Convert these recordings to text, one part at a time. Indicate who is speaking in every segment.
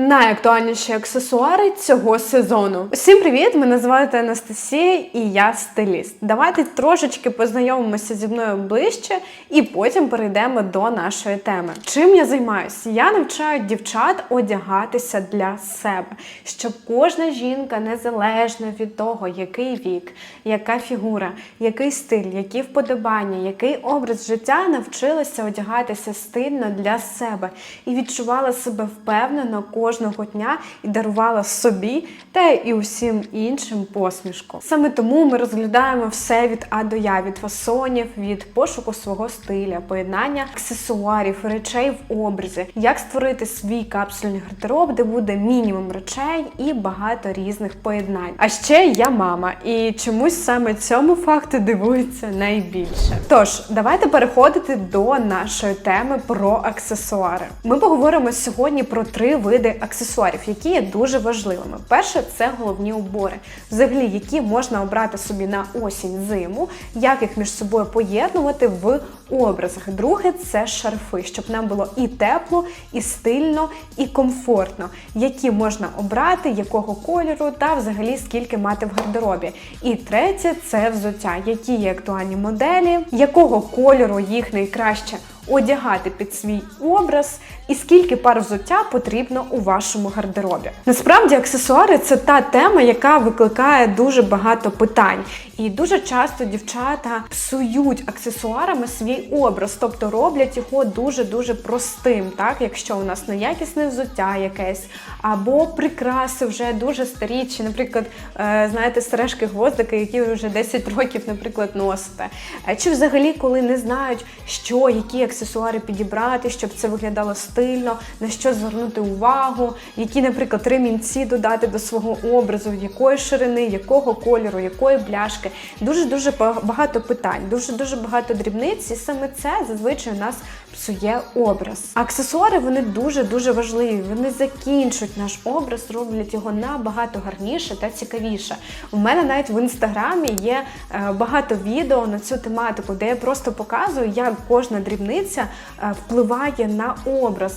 Speaker 1: Найактуальніші аксесуари цього сезону. Усім привіт! Мене звати Анастасія і я стиліст. Давайте трошечки познайомимося зі мною ближче і потім перейдемо до нашої теми. Чим я займаюся? Я навчаю дівчат одягатися для себе, щоб кожна жінка, незалежно від того, який вік, яка фігура, який стиль, які вподобання, який образ життя, навчилася одягатися стильно для себе і відчувала себе впевнено кожного дня і дарувала собі та і усім іншим посмішку. Саме тому ми розглядаємо все від А до Я, від фасонів, від пошуку свого стиля, поєднання аксесуарів, речей в образі, як створити свій капсульний гардероб, де буде мінімум речей і багато різних поєднань. А ще я мама, і чомусь саме цьому факту дивується найбільше. Тож, давайте переходити до нашої теми про аксесуари. Ми поговоримо сьогодні про три види аксесуарів, які є дуже важливими. Перше це головні убори, взагалі, які можна обрати собі на осінь зиму, як їх між собою поєднувати в образах. Друге це шарфи, щоб нам було і тепло, і стильно, і комфортно, які можна обрати, якого кольору та взагалі скільки мати в гардеробі. І третє це взуття, які є актуальні моделі, якого кольору їх найкраще одягати під свій образ, і скільки пар взуття потрібно у вашому гардеробі. Насправді, аксесуари це та тема, яка викликає дуже багато питань. І дуже часто дівчата псують аксесуарами свій образ, тобто роблять його дуже-дуже простим, так якщо у нас неякісне взуття якесь, або прикраси вже дуже старі, чи, наприклад, е, знаєте, сережки гвоздики, які ви вже 10 років, наприклад, носите. Е, Чи взагалі, коли не знають, що, які аксесуари підібрати, щоб це виглядало стильно, на що звернути увагу, які, наприклад, ремінці додати до свого образу, якої ширини, якого кольору, якої бляшки. Дуже дуже багато питань, дуже дуже багато дрібниць, і саме це зазвичай у нас псує образ. Аксесуари вони дуже дуже важливі. Вони закінчують наш образ, роблять його набагато гарніше та цікавіше. У мене навіть в інстаграмі є е, багато відео на цю тематику, де я просто показую, як кожна дрібниця е, впливає на образ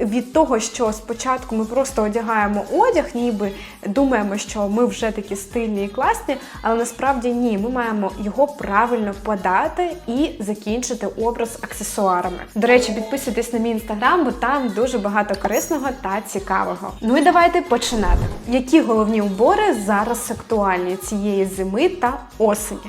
Speaker 1: від того, що спочатку ми просто одягаємо одяг, ніби думаємо, що ми вже такі стильні і класні, але насправді ні, ми маємо його правильно подати і закінчити образ аксесуарами. До речі, підписуйтесь на мій інстаграм, бо там дуже багато корисного та цікавого. Ну і давайте починати. Які головні убори зараз актуальні цієї зими та осені?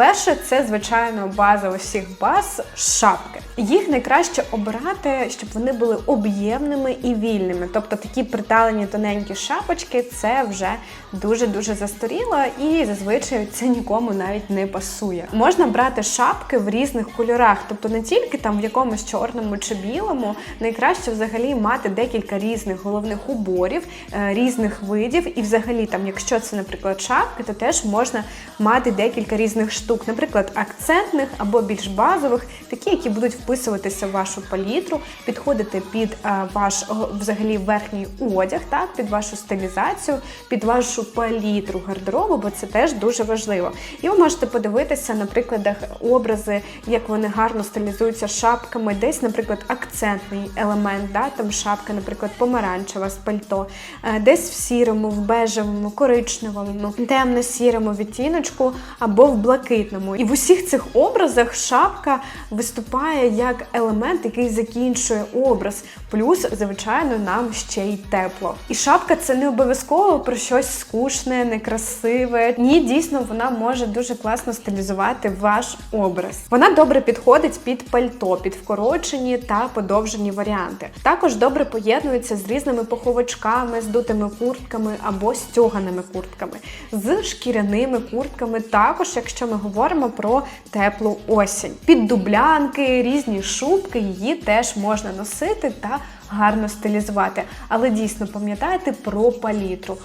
Speaker 1: Перше, це звичайно база усіх баз шапки. Їх найкраще обирати, щоб вони були об'ємними і вільними. Тобто такі приталені тоненькі шапочки це вже дуже-дуже застаріло і зазвичай це нікому навіть не пасує. Можна брати шапки в різних кольорах, тобто не тільки там в якомусь чорному чи білому. Найкраще взагалі мати декілька різних головних уборів, е, різних видів. І взагалі, там, якщо це, наприклад, шапки, то теж можна мати декілька різних штук, наприклад, акцентних або більш базових, такі, які будуть вписуватися в вашу палітру, підходити під е, ваш взагалі верхній одяг, так, під вашу стилізацію, під вашу палітру гардеробу, бо це теж дуже важливо. І ви можете подивитися на прикладах образи, як вони гарно стилізуються шапками, десь, наприклад, акцентний елемент, да, там шапка, наприклад, помаранчева з пальто, е, десь в сірому, в бежевому, коричневому, темно-сірому відтіночку або в блакитному. І в усіх цих образах шапка виступає як елемент, який закінчує образ. Плюс, звичайно, нам ще й тепло. І шапка це не обов'язково про щось скучне, некрасиве. Ні, дійсно, вона може дуже класно стилізувати ваш образ. Вона добре підходить під пальто, під вкорочені та подовжені варіанти. Також добре поєднується з різними поховачками, з дутими куртками або стьоганими куртками, з шкіряними куртками. Також, якщо ми говоримо про теплу осінь, під дублянки, різні шубки, її теж можна носити та гарно стилізувати. Але дійсно пам'ятайте про палітру.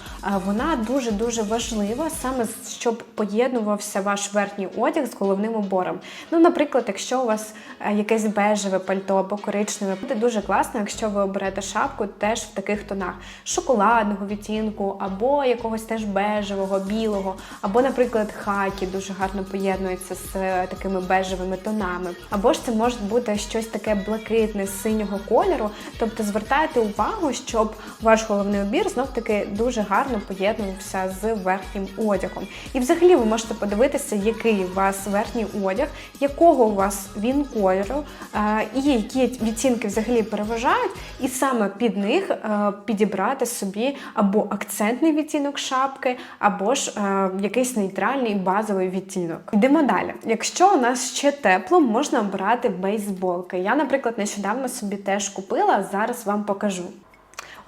Speaker 1: Вона дуже дуже важлива, саме щоб поєднувався ваш верхній одяг з головним убором. Ну, наприклад, якщо у вас е, якесь бежеве пальто або коричневе, буде дуже класно, якщо ви оберете шапку теж в таких тонах шоколадного відтінку, або якогось теж бежевого, білого, або, наприклад, хакі дуже гарно поєднується з е, такими бежевими тонами. Або ж це може бути щось таке блакитне, синього кольору. Тобто Тобто звертайте увагу, щоб ваш головний убір знов таки дуже гарно поєднувався з верхнім одягом. І взагалі ви можете подивитися, який у вас верхній одяг, якого у вас він кольору, е, і які відцінки взагалі переважають, і саме під них е, підібрати собі або акцентний відтінок шапки, або ж е, якийсь нейтральний базовий відтінок. Йдемо далі. Якщо у нас ще тепло, можна обирати бейсболки. Я, наприклад, нещодавно собі теж купила, зараз вам покажу.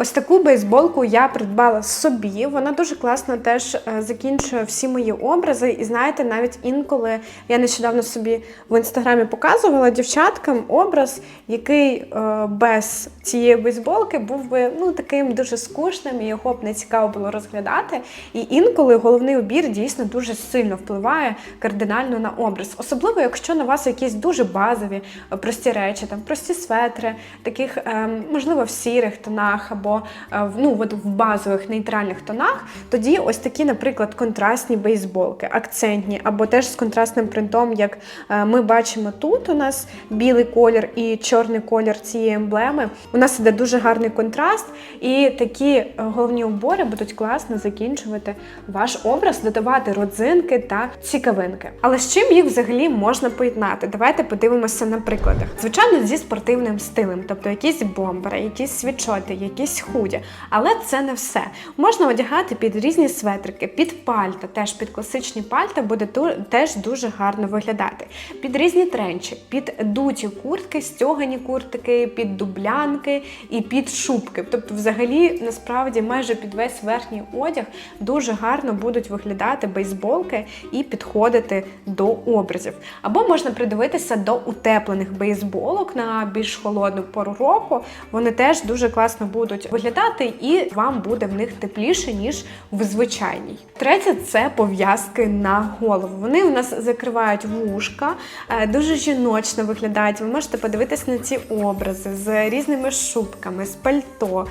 Speaker 1: Ось таку бейсболку я придбала собі. Вона дуже класно теж е, закінчує всі мої образи. І знаєте, навіть інколи я нещодавно собі в інстаграмі показувала дівчаткам образ, який е, без цієї бейсболки був би ну таким дуже скучним, і його б не цікаво було розглядати. І інколи головний убір дійсно дуже сильно впливає кардинально на образ, особливо якщо на вас якісь дуже базові е, прості речі, там прості светри, таких е, можливо в сірих тонах або е, в- ну, от в базових нейтральних тонах, тоді ось такі, наприклад, контрастні бейсболки, акцентні, або теж з контрастним принтом, як е, ми бачимо тут. У нас білий колір і чорний колір цієї емблеми. У нас іде дуже гарний контраст, і такі е, головні убори будуть класно закінчувати ваш образ, додавати родзинки та цікавинки. Але з чим їх взагалі можна поєднати? Давайте подивимося на прикладах. Звичайно, зі спортивним стилем, тобто якісь бомбери, якісь світшоти, якісь худі. Але це не все. Можна одягати під різні светрики, під пальта, теж під класичні пальта буде теж дуже гарно виглядати. Під різні тренчі, під дуті куртки, стьогані куртки, під дублянки і під шубки. Тобто, взагалі, насправді, майже під весь верхній одяг дуже гарно будуть виглядати бейсболки і підходити до образів. Або можна придивитися до утеплених бейсболок на більш холодну пору року. Вони теж дуже класно будуть виглядати, і вам буде в них тепліше, ніж в звичайній. Третє це пов'язки на голову. Вони у нас закривають вушка, е, дуже жіночно виглядають. Ви можете подивитись на ці образи з різними шубками, з пальто.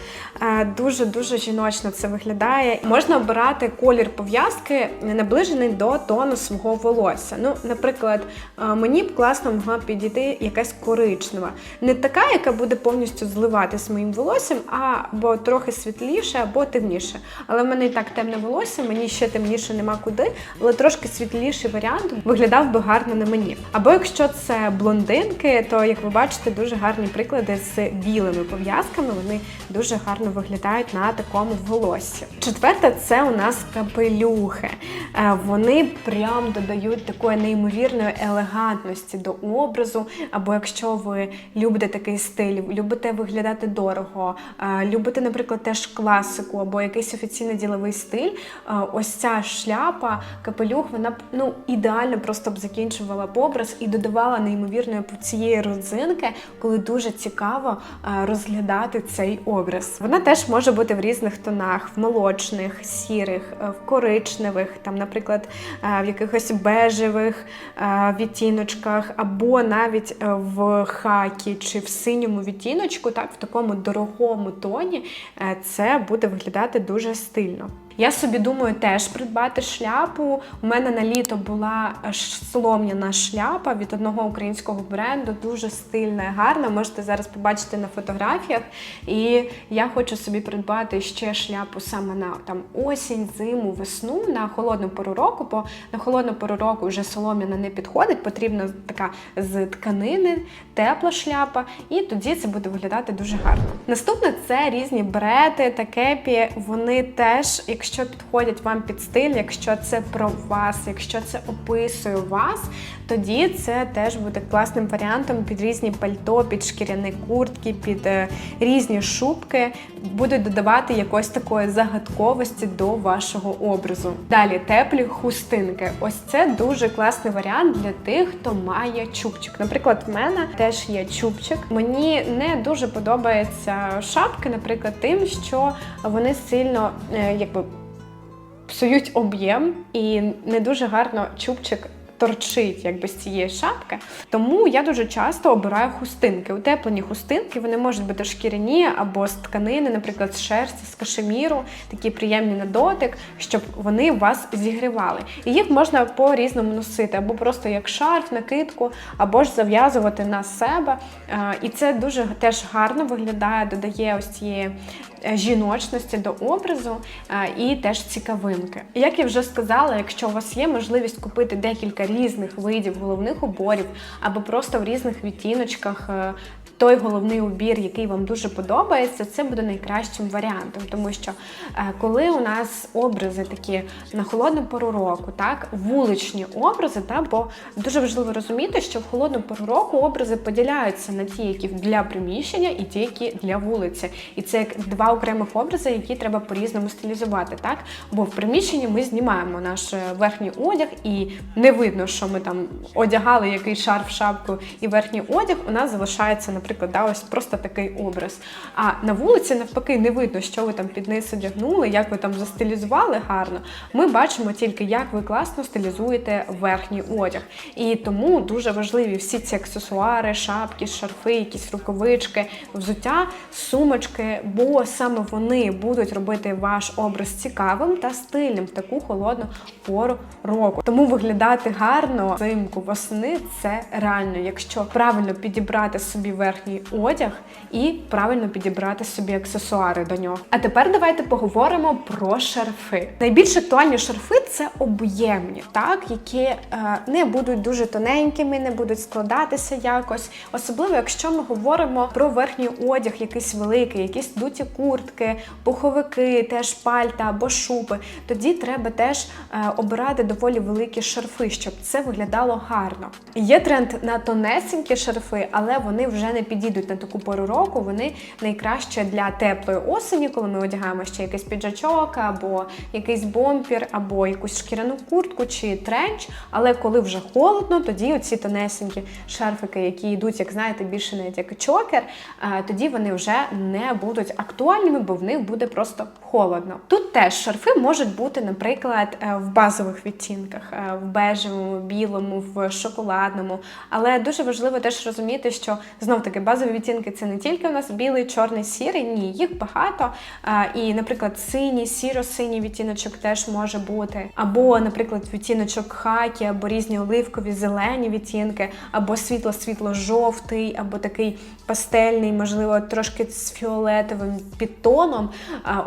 Speaker 1: Дуже дуже жіночно це виглядає. Можна обирати колір пов'язки, наближений до тону свого волосся. Ну, наприклад, е, мені б класно могла підійти якась коричнева, не така, яка буде повністю зливати з моїм волоссям, або трохи світліше, або темніше. Але в мене і так темне волосся, мені ще темніше нема куди, але трошки світліший варіант виглядав би гарно на мені. Або якщо це блондинки, то як ви бачите, дуже гарні приклади з білими пов'язками. Вони дуже гарно виглядають на такому волоссі. Четверте, це у нас капелюхи. Е, Вони прям додають такої неймовірної елегантності до образу. Або якщо ви любите такий стиль, любите виглядати дорого, е, любите, наприклад, теж класику або якийсь офіційний діловий стиль, е, ось ця шляпа, капелюх, вона ну ідеально просто б закінчувала б образ і додавала неймовірної цієї родзинки, коли дуже цікаво розглядати цей образ. Вона теж може бути в різних тонах: в молочних, сірих, е, в коричневих, там, наприклад, е, в якихось бежевих е, відтіночках, або навіть в хакі чи в синьому відтіночку, так, в такому дорогому тоні, це буде виглядати дуже стильно. Я собі думаю теж придбати шляпу. У мене на літо була солом'яна шляпа від одного українського бренду, дуже стильна гарна. Можете зараз побачити на фотографіях. І я хочу собі придбати ще шляпу саме на там осінь, зиму, весну на холодну пору року, бо на холодну пору року вже солом'яна не підходить. Потрібна така з тканини, тепла шляпа, і тоді це буде виглядати дуже гарно. Наступне це різні брети та кепі. Вони теж, якщо підходять вам під стиль, якщо це про вас, якщо це описує вас, тоді це теж буде класним варіантом під різні пальто, під шкіряні куртки, під е, різні шубки. Будуть додавати якось такої загадковості до вашого образу. Далі теплі хустинки. Ось це дуже класний варіант для тих, хто має чубчик. Наприклад, в мене теж є чубчик. Мені не дуже подобаються шапки, наприклад, тим, що вони сильно е, якби псують об'єм і не дуже гарно чубчик торчить якби з цієї шапки. Тому я дуже часто обираю хустинки. Утеплені хустинки вони можуть бути шкіряні або з тканини, наприклад, з шерсті, з кашеміру, такі приємні на дотик, щоб вони вас зігрівали. І їх можна по-різному носити, або просто як шарф, накидку, або ж зав'язувати на себе. Е, І це дуже теж гарно виглядає, додає ось цієї жіночності до образу е, і теж цікавинки. Як я вже сказала, якщо у вас є можливість купити декілька різних видів головних уборів, або просто в різних відтіночках. Той головний убір, який вам дуже подобається, це буде найкращим варіантом, тому що е, коли у нас образи такі на холодну пору року, так вуличні образи, та бо дуже важливо розуміти, що в холодну пору року образи поділяються на ті, які для приміщення, і ті, які для вулиці. І це як два окремих образи, які треба по-різному стилізувати. Так, бо в приміщенні ми знімаємо наш е, верхній одяг, і не видно, що ми там одягали який шарф, шапку і верхній одяг. У нас залишається, наприклад, да, ось просто такий образ. А на вулиці навпаки не видно, що ви там під низ одягнули, як ви там застилізували гарно. Ми бачимо тільки, як ви класно стилізуєте верхній одяг. І тому дуже важливі всі ці аксесуари, шапки, шарфи, якісь рукавички, взуття, сумочки, бо саме вони будуть робити ваш образ цікавим та стильним в таку холодну пору року. Тому виглядати гарно взимку восени це реально, якщо правильно підібрати собі верхній одяг і правильно підібрати собі аксесуари до нього. А тепер давайте поговоримо про шарфи. Найбільш актуальні шарфи це об'ємні, так які е, не будуть дуже тоненькими, не будуть складатися якось. Особливо, якщо ми говоримо про верхній одяг, якийсь великий, якісь дуті куртки, пуховики, теж пальта або шуби. Тоді треба теж е, обирати доволі великі шарфи, щоб це виглядало гарно. Є тренд на тонесенькі шарфи, але вони вже не підійдуть на таку пору року. Вони найкраще для теплої осені, коли ми одягаємо ще якийсь піджачок, або якийсь бомпір, або якусь шкіряну куртку чи тренч. Але коли вже холодно, тоді оці тонесенькі шарфики, які йдуть, як знаєте, більше навіть як чокер, е, тоді вони вже не будуть актуальними, бо в них буде просто холодно. Тут теж шарфи можуть бути, наприклад, е, в базових відтінках, е, в бежевому, білому, в шоколадному. Але дуже важливо теж розуміти, що знов таки базові відтінки це не тільки у нас білий, чорний, сірий, ні, їх багато. І, наприклад, синій, сіро-синій відтіночок теж може бути. Або, наприклад, відтіночок хакі, або різні оливкові, зелені відтінки, або світло-світло-жовтий, або такий пастельний, можливо, трошки з фіолетовим підтоном.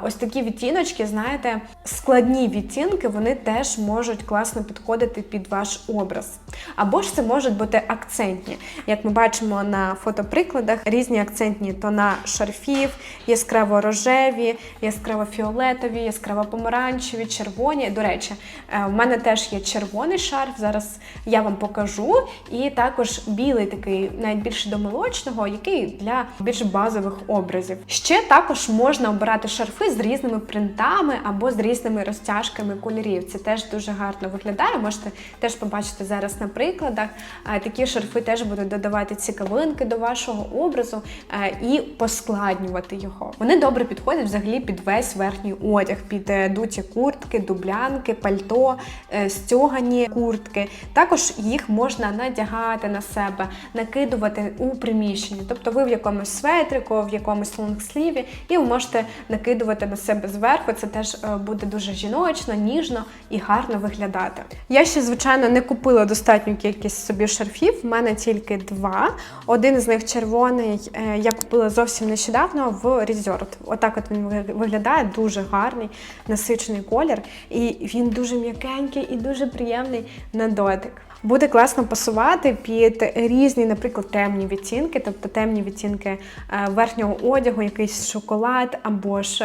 Speaker 1: Ось такі відтіночки, знаєте, складні відтінки, вони теж можуть класно підходити під ваш образ. Або ж це можуть бути акцентні. Як ми бачимо на фотоприкладах, різні акцентні тона шарфів, яскраво рожеві, яскраво фіолетові, яскраво помаранчеві, червоні. До речі, е, в мене теж є червоний шарф. Зараз я вам покажу. І також білий такий, навіть більше до молочного, який для більш базових образів. Ще також можна обирати шарфи з різними принтами або з різними розтяжками кольорів. Це теж дуже гарно виглядає. Можете теж побачити зараз на прикладах. Такі шарфи теж будуть додавати цікавинки до вашого образу е, і поскладнювати його. Вони добре підходять взагалі під весь верхній одяг, під е, дуті куртки, дублянки, пальто, е, стьогані куртки. Також їх можна надягати на себе, накидувати у приміщенні. Тобто ви в якомусь светрику, в якомусь лонгсліві, і ви можете накидувати на себе зверху. Це теж буде дуже жіночно, ніжно і гарно виглядати. Я ще, звичайно, не купила достатню кількість собі шарфів. В мене тільки два. Один з них червоний. е, Я купила зовсім нещодавно в Resort. Отак от він виглядає, дуже гарний, насичений колір. І він дуже м'якенький і дуже приємний на дотик. Буде класно пасувати під різні, наприклад, темні відтінки, тобто темні відтінки е, верхнього одягу, якийсь шоколад або ж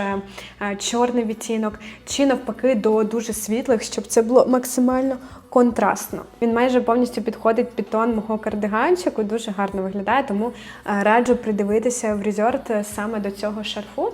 Speaker 1: е, чорний відтінок, чи навпаки до дуже світлих, щоб це було максимально контрастно. Він майже повністю підходить під тон мого кардиганчику, дуже гарно виглядає, тому е, раджу придивитися в резорт саме до цього шарфу.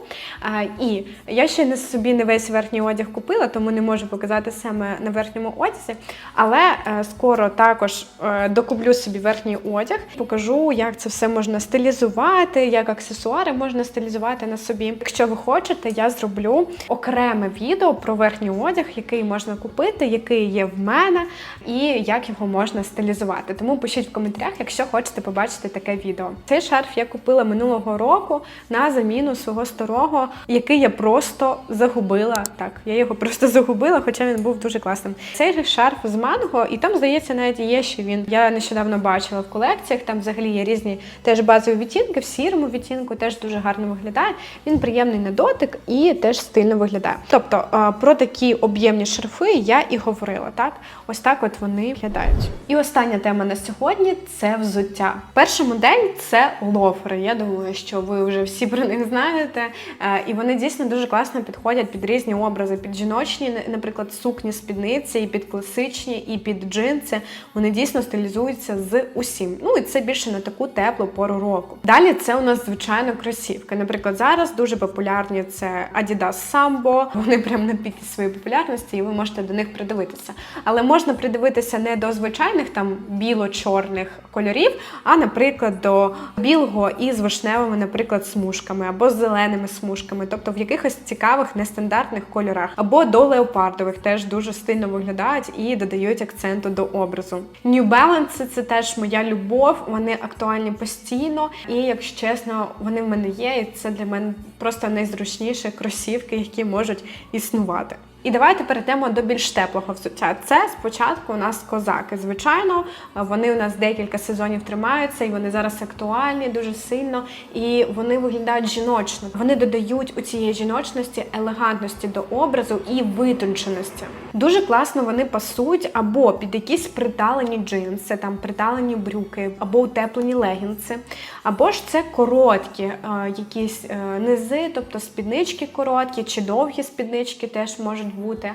Speaker 1: Е, І я ще не собі не весь верхній одяг купила, тому не можу показати саме на верхньому одязі. Але е, скоро також е, докуплю собі верхній одяг, покажу, як це все можна стилізувати, як аксесуари можна стилізувати на собі. Якщо ви хочете, я зроблю окреме відео про верхній одяг, який можна купити, який є в мене, і як його можна стилізувати. Тому пишіть в коментарях, якщо хочете побачити таке відео. Цей шарф я купила минулого року на заміну свого старого, який я просто загубила. Так, я його просто загубила, хоча він був дуже класним. Цей же шарф з манго, і там, здається, навіть є ще він. Я нещодавно бачила в колекціях. Там взагалі є різні теж базові відтінки, в сірому відтінку теж дуже гарно виглядає. Він приємний на дотик і теж стильно виглядає. Тобто про такі об'ємні шарфи я і говорила. Так, ось так от вони виглядають. І остання тема на сьогодні це взуття. Перша модель це лофери. Я думаю, що ви вже всі про них знаєте. Е, І вони дійсно дуже класно підходять під різні образи, під жіночні, наприклад, сукні, спідниці, і під класичні, і під джинси. Вони дійсно стилізуються з усім. Ну і це більше на таку теплу пору року. Далі це у нас звичайно кросівки. Наприклад, зараз дуже популярні це Adidas Sambo. Вони прям на пікі своєї популярності, і ви можете до них придивитися. Але можна придивитися не до звичайних там біло-чорних кольорів, а, наприклад, до білого із вишневими, наприклад, смужками або з зеленими смужками, тобто в якихось цікавих нестандартних кольорах, або до леопардових теж дуже стильно виглядають і додають акценту до образу. New Balance – це теж моя любов. Вони актуальні постійно, і якщо чесно, вони в мене є, і це для мене просто найзручніші кросівки, які можуть існувати. І давайте перейдемо до більш теплого взуття. Це спочатку у нас козаки. Звичайно, вони у нас декілька сезонів тримаються, і вони зараз актуальні дуже сильно. І вони виглядають жіночно. Вони додають у цієї жіночності елегантності до образу і витонченості. Дуже класно вони пасують або під якісь приталені джинси, там приталені брюки, або утеплені легінси, або ж це короткі е, якісь е, низи, тобто спіднички короткі чи довгі спіднички теж можуть бути,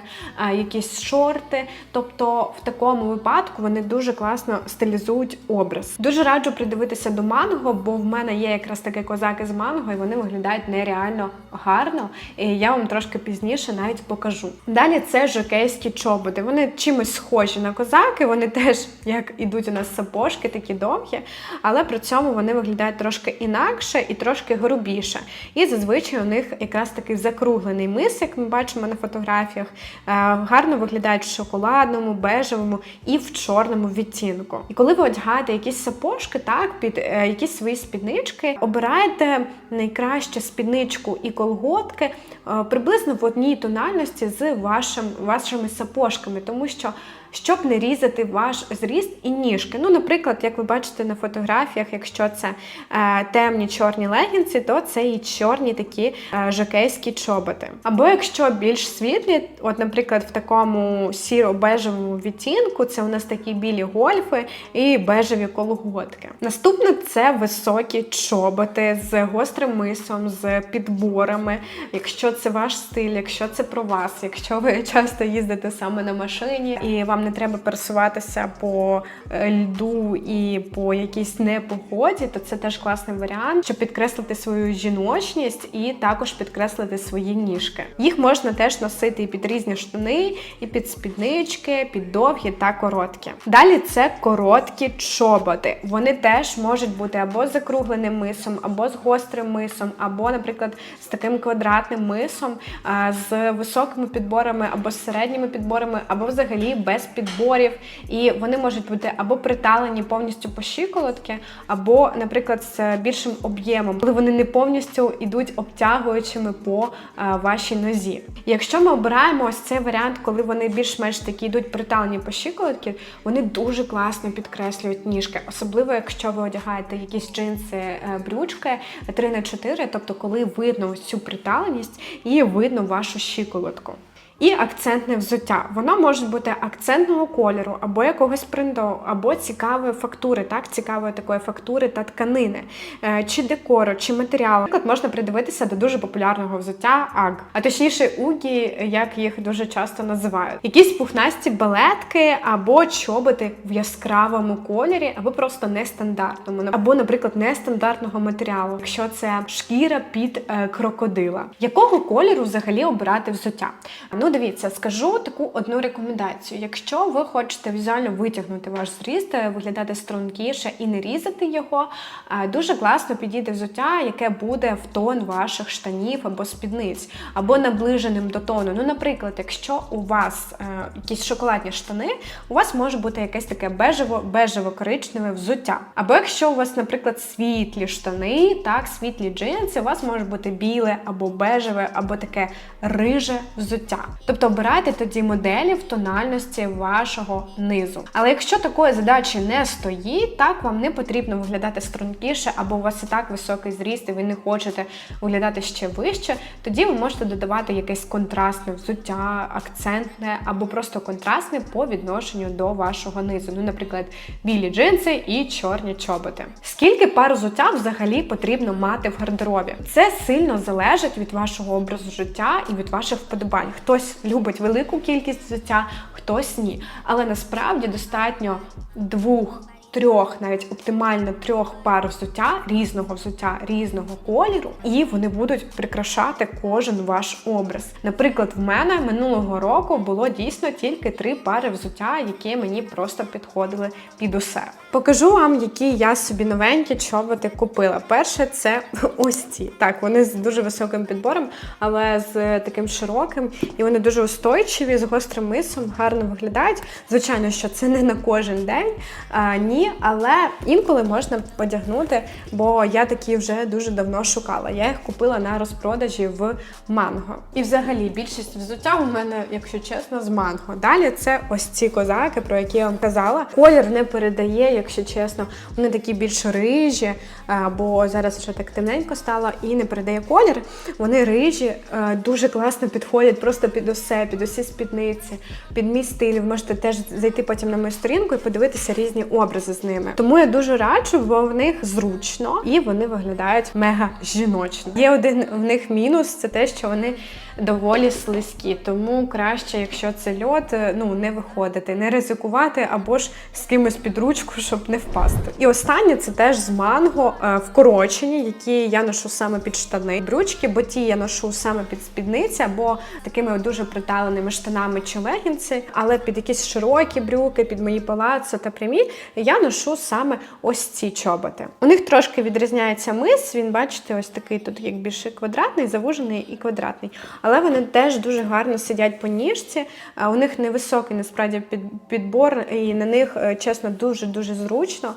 Speaker 1: е, якісь шорти. Тобто, в такому випадку вони дуже класно стилізують образ. Дуже раджу придивитися до манго, бо в мене є якраз такі козаки з манго, і вони виглядають нереально гарно. І я вам трошки пізніше навіть покажу. Далі це жокейські чоботи. Вони чимось схожі на козаки, вони теж як ідуть у нас сапожки, такі довгі, але при цьому вони виглядають трошки інакше і трошки грубіше. І зазвичай у них якраз такий закруглений мис, як ми бачимо на фотографіях. Е, Гарно виглядають в шоколадному, бежевому і в чорному відтінку. І коли ви одягаєте якісь сапожки, так, під е, якісь свої спіднички, обирайте найкраще спідничку і колготки е, приблизно в одній тональності з вашим, вашими сапожками, тому що щоб не різати ваш зріст і ніжки. Ну, наприклад, як ви бачите на фотографіях, якщо це е, темні чорні легінці, то це і чорні такі е, жокейські чоботи. Або якщо більш світлі, от, наприклад, в такому сіро-бежевому відтінку, це у нас такі білі гольфи і бежеві колготки. Наступне це високі чоботи з гострим мисом, з підборами. Якщо це ваш стиль, якщо це про вас, якщо ви часто їздите саме на машині і вам не треба пересуватися по е, льду і по якійсь непогоді, то це теж класний варіант, щоб підкреслити свою жіночність і також підкреслити свої ніжки. Їх можна теж носити і під різні штани, і під спіднички, під довгі та короткі. Далі це короткі чоботи. Вони теж можуть бути або закругленим мисом, або з гострим мисом, або, наприклад, з таким квадратним мисом, з високими підборами, або з середніми підборами, або взагалі без підборів. І вони можуть бути або приталені повністю по щиколотки, або, наприклад, з більшим об'ємом, коли вони не повністю йдуть обтягуючими по а, вашій нозі. Якщо ми обираємо ось цей варіант, коли вони більш-менш такі йдуть приталені по щиколотки, вони дуже класно підкреслюють ніжки, особливо якщо ви одягаєте якісь джинси, е, брючки 3 на 4 тобто коли видно ось цю приталеність і видно вашу щиколотку. І акцентне взуття. Воно може бути акцентного кольору, або якогось принту, або цікавої фактури, так, цікавої такої фактури та тканини, е, чи декору, чи матеріалу. Наприклад, можна придивитися до дуже популярного взуття АГ, а точніше угі, як їх дуже часто називають. Якісь пухнасті балетки або чоботи в яскравому кольорі, або просто нестандартному, або, наприклад, нестандартного матеріалу, якщо це шкіра під е, крокодила. Якого кольору взагалі обирати взуття? Ну, Ну, дивіться, скажу таку одну рекомендацію. Якщо ви хочете візуально витягнути ваш зріст, е, виглядати стрункіше і не різати його, е, дуже класно підійде взуття, яке буде в тон ваших штанів або спідниць, або наближеним до тону. Ну, наприклад, якщо у вас е, якісь шоколадні штани, у вас може бути якесь таке бежево, бежево-коричневе взуття. Або якщо у вас, наприклад, світлі штани, так, світлі джинси, у вас може бути біле або бежеве, або таке риже взуття. Тобто обирайте тоді моделі в тональності вашого низу. Але якщо такої задачі не стоїть, так вам не потрібно виглядати стрункіше, або у вас і так високий зріст, і ви не хочете виглядати ще вище, тоді ви можете додавати якесь контрастне взуття, акцентне або просто контрастне по відношенню до вашого низу. Ну, наприклад, білі джинси і чорні чоботи. Скільки пар взуття взагалі потрібно мати в гардеробі? Це сильно залежить від вашого образу життя і від ваших вподобань. Хтось любить велику кількість взуття, хтось ні. Але насправді достатньо двох. Трьох, навіть оптимально трьох пар взуття, різного взуття, різного кольору, і вони будуть прикрашати кожен ваш образ. Наприклад, в мене минулого року було дійсно тільки три пари взуття, які мені просто підходили під усе. Покажу вам, які я собі новенькі чоботи купила. Перше, це ось ці. Так, вони з дуже високим підбором, але з таким широким, і вони дуже устойчиві, з гострим мисом, гарно виглядають. Звичайно, що це не на кожен день. А, ні, але інколи можна подягнути, бо я такі вже дуже давно шукала. Я їх купила на розпродажі в манго. І взагалі більшість взуття у мене, якщо чесно, з манго. Далі це ось ці козаки, про які я вам казала. Колір не передає, якщо чесно. Вони такі більш рижі, а, бо зараз вже так темненько стало і не передає колір. Вони рижі, е, дуже класно підходять просто під усе, під усі спідниці, під мій стиль. Ви можете теж зайти потім на мою сторінку і подивитися різні образи з ними. Тому я дуже раджу, бо в них зручно і вони виглядають мега жіночно. Є один в них мінус це те, що вони доволі слизькі. Тому краще, якщо це льод, ну не виходити, не ризикувати або ж з кимось під ручку, щоб не впасти. І останнє це теж з манго е, вкорочені, які я ношу саме під штани, брючки, бо ті я ношу саме під спідниці або такими дуже приталеними штанами чи легінці, але під якісь широкі брюки, під мої палаццо та прямі, я ношу саме ось ці чоботи. У них трошки відрізняється мис. Він, бачите, ось такий тут як більше квадратний, завужений і квадратний. Але вони теж дуже гарно сидять по ніжці. У них невисокий насправді підбор, і на них, е, чесно, дуже-дуже зручно.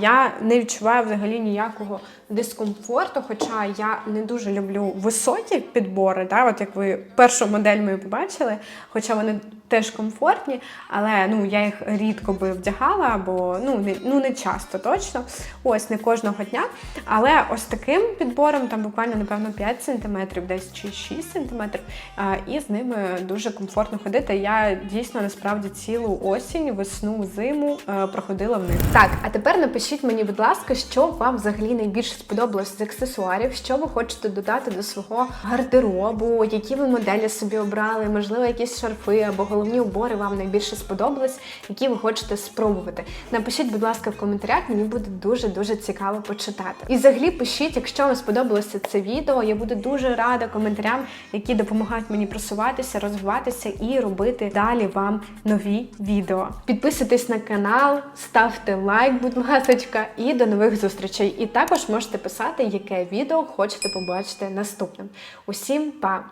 Speaker 1: Я не відчуваю взагалі ніякого дискомфорту, хоча я не дуже люблю високі підбори, да, от як ви першу модель мою побачили, хоча вони теж комфортні, але ну, я їх рідко би вдягала, або ну, не, ну, не часто точно. Ось не кожного дня. Але ось таким підбором, там буквально, напевно, 5 см, десь чи 6 см, і з ними дуже комфортно ходити. Я дійсно насправді цілу осінь, весну, зиму е, проходила в них. Так, а тепер напишіть мені, будь ласка, що вам взагалі найбільше сподобалось з аксесуарів, що ви хочете додати до свого гардеробу, які ви моделі собі обрали, можливо, якісь шарфи або головні убори вам найбільше сподобались, які ви хочете спробувати. Напишіть, будь ласка, в коментарях, мені буде дуже-дуже цікаво почитати. І взагалі пишіть, якщо вам сподобалося це відео, я буду дуже рада коментарям, які допомагають мені просуватися, розвиватися і робити далі вам нові відео. Підписуйтесь на канал, ставте лайк, будь ласочка, і до нових зустрічей. І також можете писати, яке відео хочете побачити наступним. Усім па!